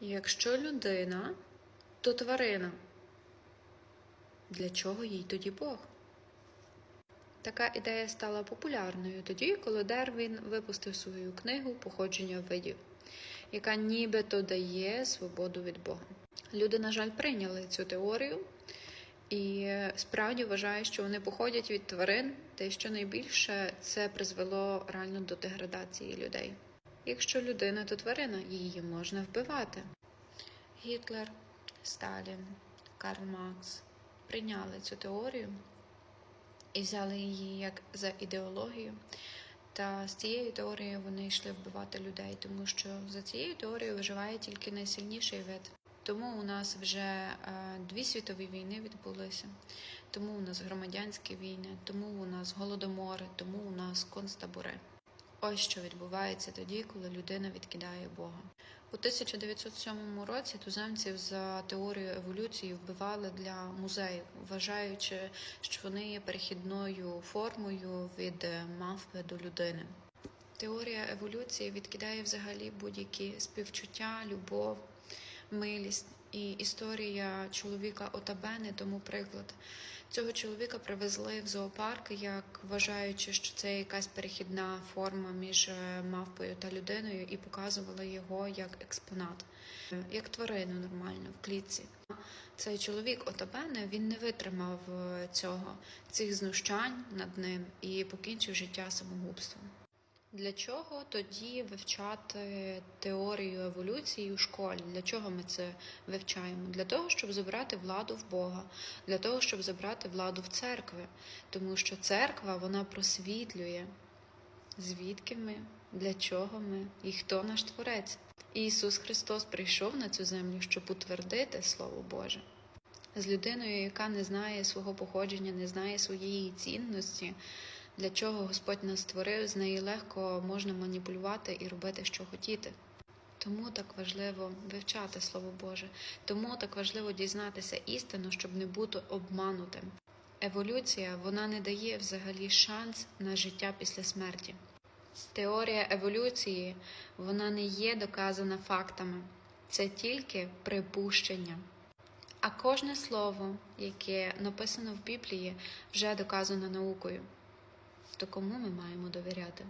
Якщо людина, то тварина. Для чого їй тоді Бог? Така ідея стала популярною тоді, коли Дарвін випустив свою книгу Походження видів, яка нібито дає свободу від Бога. Люди, на жаль, прийняли цю теорію і справді вважають, що вони походять від тварин, та що найбільше це призвело реально до деградації людей. Якщо людина то тварина, її можна вбивати. Гітлер, Сталін, Карл Маркс прийняли цю теорію і взяли її як за ідеологію. Та з цією теорією вони йшли вбивати людей, тому що за цією теорією виживає тільки найсильніший вид. Тому у нас вже е, дві світові війни відбулися, тому у нас громадянські війни, тому у нас голодомори, тому у нас концтабори. Ось що відбувається тоді, коли людина відкидає Бога. У 1907 році туземців за теорією еволюції вбивали для музеїв, вважаючи, що вони є перехідною формою від мавпи до людини. Теорія еволюції відкидає взагалі будь-які співчуття, любов, милість. І історія чоловіка Отабени, тому приклад. Цього чоловіка привезли в зоопарк, як вважаючи, що це якась перехідна форма між е, мавпою та людиною, і показували його як експонат, е, як тварину нормально в клітці. Цей чоловік Отабене він не витримав е, цього цих знущань над ним і покінчив життя самогубством. Для чого тоді вивчати теорію еволюції у школі? Для чого ми це вивчаємо? Для того, щоб забрати владу в Бога, для того, щоб забрати владу в церкви. Тому що церква вона просвітлює, звідки ми, для чого ми і хто наш Творець. Ісус Христос прийшов на цю землю, щоб утвердити Слово Боже. З людиною, яка не знає свого походження, не знає своєї цінності, для чого Господь нас створив, з неї легко можна маніпулювати і робити, що хотіти. Тому так важливо вивчати Слово Боже, тому так важливо дізнатися істину, щоб не бути обманутим. Еволюція вона не дає взагалі шанс на життя після смерті. Теорія еволюції вона не є доказана фактами, це тільки припущення. А кожне слово, яке написано в Біблії, вже доказано наукою. То кому ми маємо довіряти?